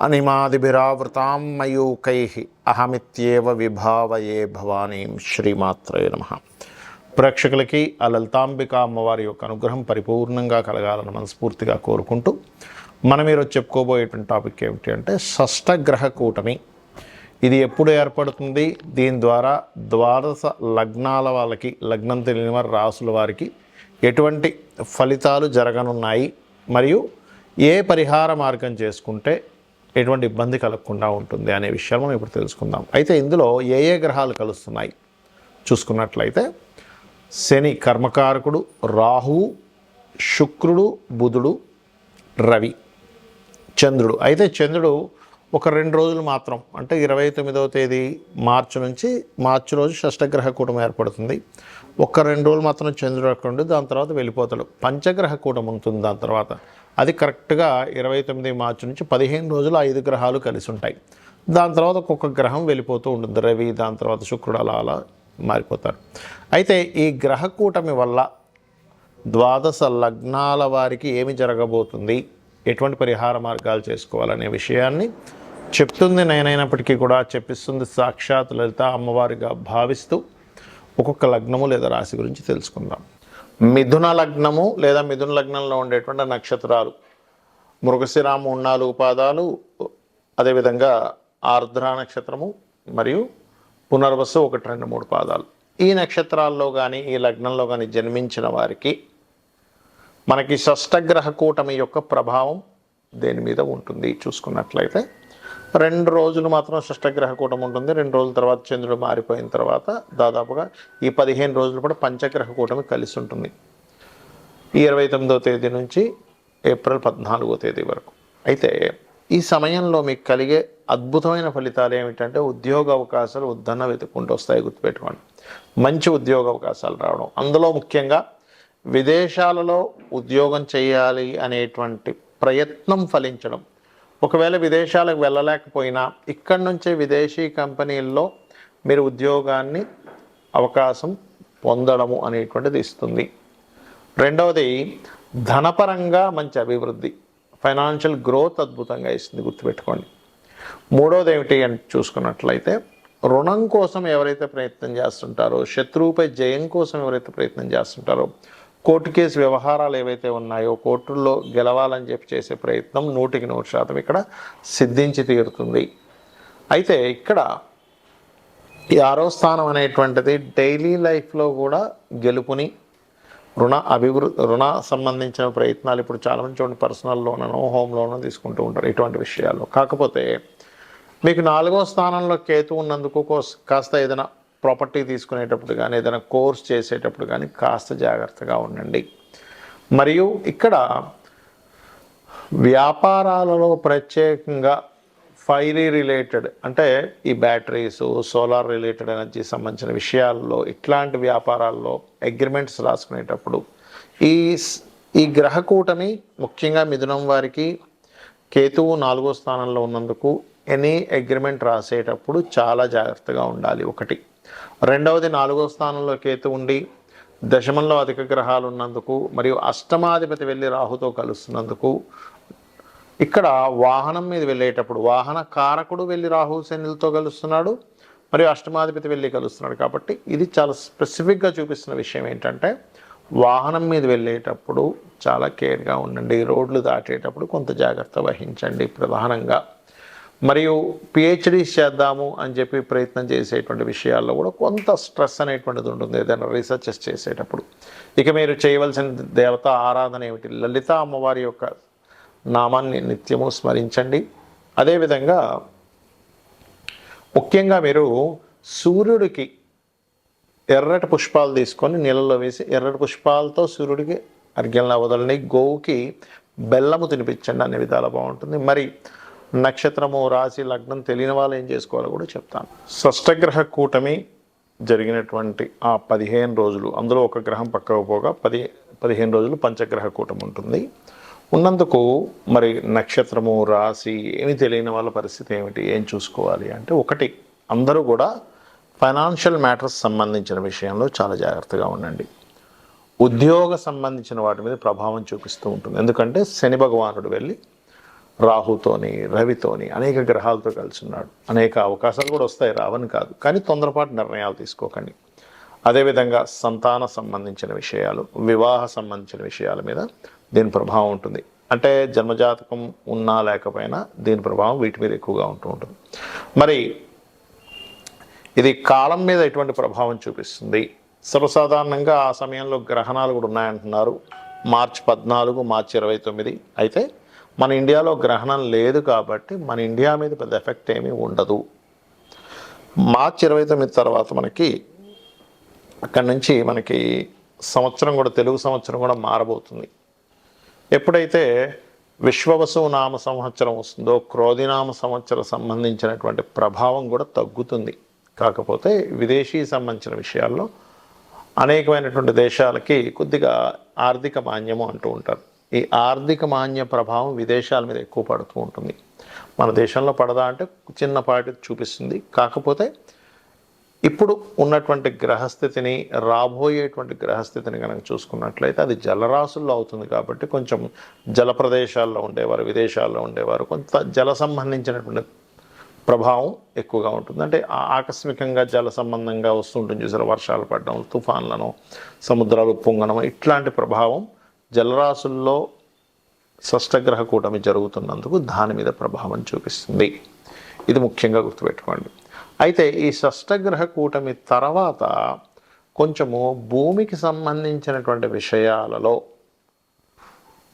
అనిమాదిభిరావృతాం మయూకై అహమిత్యేవ విభావయే భవానీం శ్రీమాత్రే నమ. ప్రేక్షకులకి ఆ లలితాంబిక అమ్మవారి యొక్క అనుగ్రహం పరిపూర్ణంగా కలగాలని మనస్ఫూర్తిగా కోరుకుంటూ మనం ఈరోజు చెప్పుకోబోయేటువంటి టాపిక్ ఏమిటి అంటే షష్టగ్రహ కూటమి. ఇది ఎప్పుడు ఏర్పడుతుంది? దీని ద్వారా ద్వాదశ లగ్నాల వాళ్ళకి లగ్నం తెలియని వారి రాసుల వారికి ఎటువంటి ఫలితాలు జరగనున్నాయి? మరియు ఏ పరిహార మార్గం చేసుకుంటే ఎటువంటి ఇబ్బంది కలగకుండా ఉంటుంది అనే విషయాలు మనం ఇప్పుడు తెలుసుకుందాం. అయితే ఇందులో ఏ ఏ గ్రహాలు కలుస్తున్నాయి? చూసుకున్నట్లయితే శని కర్మకారకుడు రాహువు శుక్రుడు బుధుడు రవి చంద్రుడు. అయితే చంద్రుడు ఒక రెండు రోజులు మాత్రం అంటే ఇరవై తొమ్మిదవ తేదీ మార్చి నుంచి మార్చి రోజు షష్టగ్రహ కూటమి ఏర్పడుతుంది. ఒక్క రెండు రోజులు మాత్రం చంద్రుడు అక్కడ ఉండి దాని తర్వాత వెళ్ళిపోతాడు. పంచగ్రహ కూటమి ఉంటుంది దాని తర్వాత. అది కరెక్ట్గా ఇరవై తొమ్మిది మార్చి నుంచి పదిహేను రోజులు ఐదు గ్రహాలు కలిసి ఉంటాయి. దాని తర్వాత ఒక్కొక్క గ్రహం వెళ్ళిపోతూ ఉంటుంది. రవి దాని తర్వాత శుక్రుడు అలా అలా మారిపోతారు. అయితే ఈ గ్రహ కూటమి వల్ల ద్వాదశ లగ్నాల వారికి ఏమి జరగబోతుంది? ఎటువంటి పరిహార మార్గాలు చేసుకోవాలనే విషయాన్ని చెప్తుంది నేనైనప్పటికీ కూడా చెప్పిస్తుంది సాక్షాత్ లలిత అమ్మవారిగా భావిస్తూ ఒక్కొక్క లగ్నము లేదా రాశి గురించి తెలుసుకుందాం. మిథున లగ్నము లేదా మిథున లగ్నంలో ఉండేటువంటి నక్షత్రాలు. మృగశిర ఉన్నాలు నాలుగు పాదాలు అదేవిధంగా ఆర్ద్ర నక్షత్రము మరియు పునర్వసు ఒకటి రెండు మూడు పాదాలు. ఈ నక్షత్రాల్లో కానీ ఈ లగ్నంలో కానీ జన్మించిన వారికి మనకి షష్టగ్రహ కూటమి యొక్క ప్రభావం దేని మీద ఉంటుంది? చూసుకున్నట్లయితే రెండు రోజులు మాత్రం షష్టగ్రహ కూటం ఉంటుంది. రెండు రోజుల తర్వాత చంద్రుడు మారిపోయిన తర్వాత దాదాపుగా ఈ పదిహేను రోజులు కూడా పంచగ్రహ కూటమి కలిసి ఉంటుంది. ఈ ఇరవై తొమ్మిదో తేదీ నుంచి ఏప్రిల్ పద్నాలుగో తేదీ వరకు. అయితే ఈ సమయంలో మీకు కలిగే అద్భుతమైన ఫలితాలు ఏమిటంటే ఉద్యోగ అవకాశాలు ఉద్దన్న వెతుక్కుంటూ వస్తాయి గుర్తుపెట్టుకోండి. మంచి ఉద్యోగ అవకాశాలు రావడం. అందులో ముఖ్యంగా విదేశాలలో ఉద్యోగం చేయాలి అనేటువంటి ప్రయత్నం ఫలించడం. ఒకవేళ విదేశాలకు వెళ్ళలేకపోయినా ఇక్కడి నుంచే విదేశీ కంపెనీల్లో మీరు ఉద్యోగాన్ని అవకాశం పొందడము అనేటువంటిది ఇస్తుంది. రెండవది ధనపరంగా మంచి అభివృద్ధి ఫైనాన్షియల్ గ్రోత్ అద్భుతంగా ఇస్తుంది గుర్తుపెట్టుకోండి. మూడవది ఏమిటి అని చూసుకున్నట్లయితే రుణం కోసం ఎవరైతే ప్రయత్నం చేస్తుంటారో శత్రువుపై జయం కోసం ఎవరైతే ప్రయత్నం చేస్తుంటారో కోర్టు కేసు వ్యవహారాలు ఏవైతే ఉన్నాయో కోర్టుల్లో గెలవాలని చెప్పి చేసే ప్రయత్నం నూటికి నూరు శాతం ఇక్కడ సిద్ధించి తీరుతుంది. అయితే ఇక్కడ ఈ ఆరో స్థానం అనేటువంటిది డైలీ లైఫ్లో కూడా గెలుపుని రుణ అభివృద్ధి రుణ సంబంధించిన ప్రయత్నాలు ఇప్పుడు చాలామంది చూడండి పర్సనల్ లోనో హోమ్ లోనో తీసుకుంటూ ఉంటారు ఇటువంటి విషయాల్లో. కాకపోతే మీకు నాలుగో స్థానంలో కేతు ఉన్నందుకు కాస్త ఏదైనా ప్రాపర్టీ తీసుకునేటప్పుడు కానీ ఏదైనా కోర్స్ చేసేటప్పుడు కానీ కాస్త జాగ్రత్తగా ఉండండి. మరియు ఇక్కడ వ్యాపారాలలో ప్రత్యేకంగా ఫైరీ రిలేటెడ్ అంటే ఈ బ్యాటరీస్ సోలార్ రిలేటెడ్ ఎనర్జీ సంబంధించిన విషయాల్లో ఇట్లాంటి వ్యాపారాల్లో అగ్రిమెంట్స్ రాసుకునేటప్పుడు ఈ ఈ గ్రహ కూటమి ముఖ్యంగా మిథునం వారికి కేతువు నాలుగో స్థానంలో ఉన్నందుకు ఎనీ అగ్రిమెంట్ రాసేటప్పుడు చాలా జాగ్రత్తగా ఉండాలి ఒకటి. రెండవది నాలుగో స్థానంలో కేతు ఉండి దశమంలో అధిక గ్రహాలు ఉన్నందుకు మరియు అష్టమాధిపతి వెళ్ళి రాహుతో కలుస్తున్నందుకు ఇక్కడ వాహనం మీద వెళ్ళేటప్పుడు వాహన కారకుడు వెళ్ళి రాహు శనిలతో కలుస్తున్నాడు మరియు అష్టమాధిపతి వెళ్ళి కలుస్తున్నాడు కాబట్టి ఇది చాలా స్పెసిఫిక్గా చూపిస్తున్న విషయం ఏంటంటే వాహనం మీద వెళ్ళేటప్పుడు చాలా కేర్గా ఉండండి. రోడ్లు దాటేటప్పుడు కొంత జాగ్రత్త వహించండి ప్రధానంగా. మరియు పిహెచ్డీ చేద్దాము అని చెప్పి ప్రయత్నం చేసేటువంటి విషయాల్లో కూడా కొంత స్ట్రెస్ అనేటువంటిది ఉంటుంది ఏదైనా రీసెర్చెస్ చేసేటప్పుడు. ఇక మీరు చేయవలసిన దేవత ఆరాధన ఏమిటి? లలిత అమ్మవారి యొక్క నామాన్ని నిత్యము స్మరించండి. అదేవిధంగా ముఖ్యంగా మీరు సూర్యుడికి ఎర్రటి పుష్పాలు తీసుకొని నీళ్ళలో వేసి ఎర్రటి పుష్పాలతో సూర్యుడికి అర్ఘ్యంలా వదలని గోవుకి బెల్లము తినిపించండి. అన్ని విధాలు బాగుంటుంది. మరి నక్షత్రము రాశి లగ్నం తెలియని వాళ్ళు ఏం చేసుకోవాలో కూడా చెప్తాను. షష్టగ్రహ కూటమి జరిగినటువంటి ఆ పదిహేను రోజులు అందులో ఒక గ్రహం పక్కకు పోగా పది పదిహేను రోజులు పంచగ్రహ కూటమి ఉంటుంది. ఉన్నందుకు మరి నక్షత్రము రాశి ఏమి తెలియని వాళ్ళ పరిస్థితి ఏమిటి ఏం చూసుకోవాలి అంటే ఒకటి అందరూ కూడా ఫైనాన్షియల్ మ్యాటర్స్ సంబంధించిన విషయంలో చాలా జాగ్రత్తగా ఉండండి. ఉద్యోగ సంబంధించిన వాటి మీద ప్రభావం చూపిస్తూ ఉంటుంది. ఎందుకంటే శని భగవానుడు వెళ్ళి రాహుతోని రవితోని అనేక గ్రహాలతో కలిసి ఉన్నాడు అనేక అవకాశాలు కూడా వస్తాయి రావని కాదు. కానీ తొందరపాటు నిర్ణయాలు తీసుకోకండి. అదేవిధంగా సంతాన సంబంధించిన విషయాలు వివాహ సంబంధించిన విషయాల మీద దీని ప్రభావం ఉంటుంది. అంటే జన్మజాతకం ఉన్నా లేకపోయినా దీని ప్రభావం వీటి మీద ఎక్కువగా ఉంటూ ఉంటుంది. మరి ఇది కాలం మీద ఎటువంటి ప్రభావం చూపిస్తుంది? సర్వసాధారణంగా ఆ సమయంలో గ్రహణాలు కూడా ఉన్నాయంటున్నారు. మార్చి పద్నాలుగు మార్చి ఇరవై తొమ్మిది. అయితే మన ఇండియాలో గ్రహణం లేదు కాబట్టి మన ఇండియా మీద పెద్ద ఎఫెక్ట్ ఏమీ ఉండదు. మార్చి ఇరవై తొమ్మిది తర్వాత మనకి అక్కడి నుంచి మనకి సంవత్సరం కూడా తెలుగు సంవత్సరం కూడా మారబోతుంది. ఎప్పుడైతే విశ్వవసు నామ సంవత్సరం వస్తుందో క్రోధినామ సంవత్సరం సంబంధించినటువంటి ప్రభావం కూడా తగ్గుతుంది. కాకపోతే విదేశీ సంబంధించిన విషయాల్లో అనేకమైనటువంటి దేశాలకి కొద్దిగా ఆర్థిక మాన్యము అంటూ ఉంటారు. ఈ ఆర్థిక మాన్య ప్రభావం విదేశాల మీద ఎక్కువ పడుతూ ఉంటుంది. మన దేశంలో పడదా అంటే చిన్నపాటి చూపిస్తుంది. కాకపోతే ఇప్పుడు ఉన్నటువంటి గ్రహస్థితిని రాబోయేటువంటి గ్రహస్థితిని కనుక చూసుకున్నట్లయితే అది జలరాశుల్లో అవుతుంది కాబట్టి కొంచెం జల ప్రదేశాల్లో ఉండేవారు విదేశాల్లో ఉండేవారు కొంత జల సంబంధించినటువంటి ప్రభావం ఎక్కువగా ఉంటుంది. అంటే ఆ- ఆకస్మికంగా జల సంబంధంగా వస్తుంటుంది చూసారు వర్షాలు పడడం తుఫాన్లను సముద్రాలు పొంగడం ఇట్లాంటి ప్రభావం జలరాశుల్లో షష్టగ్రహ కూటమి జరుగుతున్నందుకు దాని మీద ప్రభావం చూపిస్తుంది. ఇది ముఖ్యంగా గుర్తుపెట్టుకోండి. అయితే ఈ షష్టగ్రహ కూటమి తర్వాత కొంచెము భూమికి సంబంధించినటువంటి విషయాలలో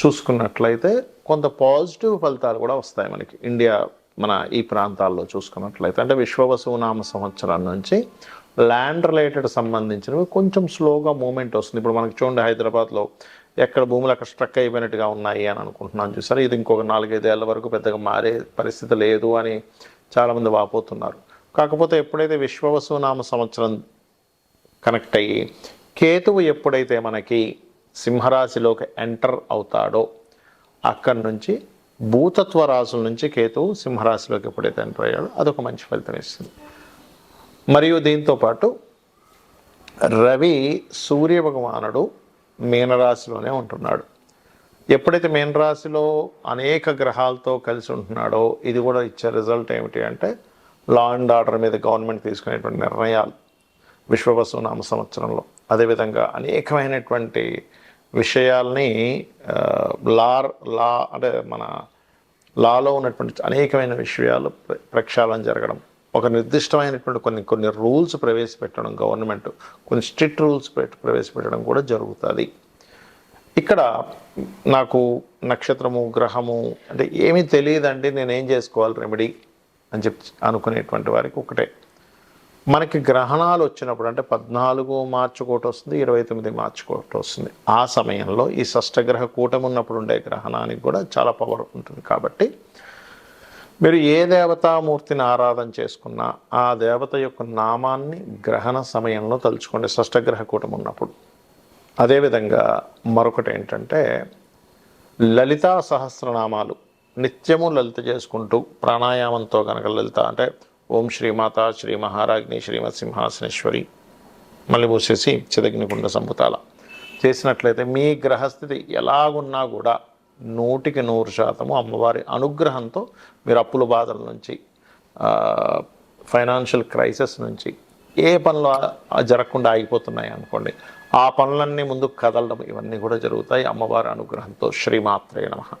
చూసుకున్నట్లయితే కొంత పాజిటివ్ ఫలితాలు కూడా వస్తాయి మనకి. ఇండియా మన ఈ ప్రాంతాల్లో చూసుకున్నట్లయితే అంటే విశ్వవసునామ సంవత్సరం నుంచి ల్యాండ్ రిలేటెడ్ సంబంధించినవి కొంచెం స్లోగా మూమెంట్ వస్తుంది. ఇప్పుడు మనకి చూడండి హైదరాబాద్లో ఎక్కడ భూములు అక్కడ స్ట్రక్ అయిపోయినట్టుగా ఉన్నాయి అని అనుకుంటున్నాను చూసారు? ఇది ఇంకొక నాలుగైదేళ్ళ వరకు పెద్దగా మారే పరిస్థితి లేదు అని చాలామంది వాపోతున్నారు. కాకపోతే ఎప్పుడైతే విశ్వవసునామ సంవత్సరం కనెక్ట్ అయ్యి కేతువు ఎప్పుడైతే మనకి సింహరాశిలోకి ఎంటర్ అవుతాడో అక్కడి నుంచి భూతత్వ రాశుల నుంచి కేతువు సింహరాశిలోకి ఎప్పుడైతే ఎంటర్ అయ్యాడో అదొక మంచి ఫలితం ఇస్తుంది. మరియు దీంతో పాటు రవి సూర్య భగవానుడు మీనరాశిలోనే ఉంటున్నాడు. ఎప్పుడైతే మీనరాశిలో అనేక గ్రహాలతో కలిసి ఉంటున్నాడో ఇది కూడా ఇచ్చే రిజల్ట్ ఏమిటి అంటే లా అండ్ ఆర్డర్ మీద గవర్నమెంట్ తీసుకునేటువంటి నిర్ణయాలు విశ్వవసునామ సంవత్సరంలో. అదేవిధంగా అనేకమైనటువంటి విషయాల్ని లార్ లా అంటే మన లాలో ఉన్నటువంటి అనేకమైన విషయాలు ప్ర- ప్రక్షాళన జరగడం. ఒక నిర్దిష్టమైనటువంటి కొన్ని కొన్ని రూల్స్ ప్రవేశపెట్టడం గవర్నమెంట్ కొన్ని స్ట్రిక్ట్ రూల్స్ ప్రవేశపెట్టడం కూడా జరుగుతుంది. ఇక్కడ నాకు నక్షత్రము గ్రహము అంటే ఏమీ తెలియదండి నేనేం చేసుకోవాలి రెమెడీ అని చెప్పి అనుకునేటువంటి వారికి ఒకటే. మనకి గ్రహణాలు వచ్చినప్పుడు అంటే పద్నాలుగు మార్చి ఒకటి వస్తుంది ఇరవై తొమ్మిది మార్చి ఒకటి వస్తుంది. ఆ సమయంలో ఈ షష్టగ్రహ కూటమి ఉన్నప్పుడు ఉండే గ్రహణానికి కూడా చాలా పవర్ ఉంటుంది కాబట్టి మీరు ఏ దేవతామూర్తిని ఆరాధన చేసుకున్నా ఆ దేవత యొక్క నామాన్ని గ్రహణ సమయంలో తలుచుకోండి. షష్టగ్రహ కూటం ఉన్నప్పుడు. అదేవిధంగా మరొకటి ఏంటంటే లలితా సహస్రనామాలు నిత్యము లలిత చేసుకుంటూ ప్రాణాయామంతో కనుక లలిత అంటే ఓం శ్రీమాత శ్రీ మహారాజ్ని శ్రీమత్ సింహాసనేశ్వరి మళ్ళీ మూసేసి చిదగ్నికుండ సంపుతాల చేసినట్లయితే మీ గ్రహస్థితి ఎలాగున్నా కూడా నూటికి నూరు శాతము అమ్మవారి అనుగ్రహంతో మీరు అప్పుల బాధల నుంచి ఫైనాన్షియల్ క్రైసిస్ నుంచి ఏ పనులు జరగకుండా ఆగిపోతున్నాయి అనుకోండి ఆ పనులన్నీ ముందుకు కదలడం ఇవన్నీ కూడా జరుగుతాయి. అమ్మవారి అనుగ్రహంతో శ్రీమాత్రే నమః.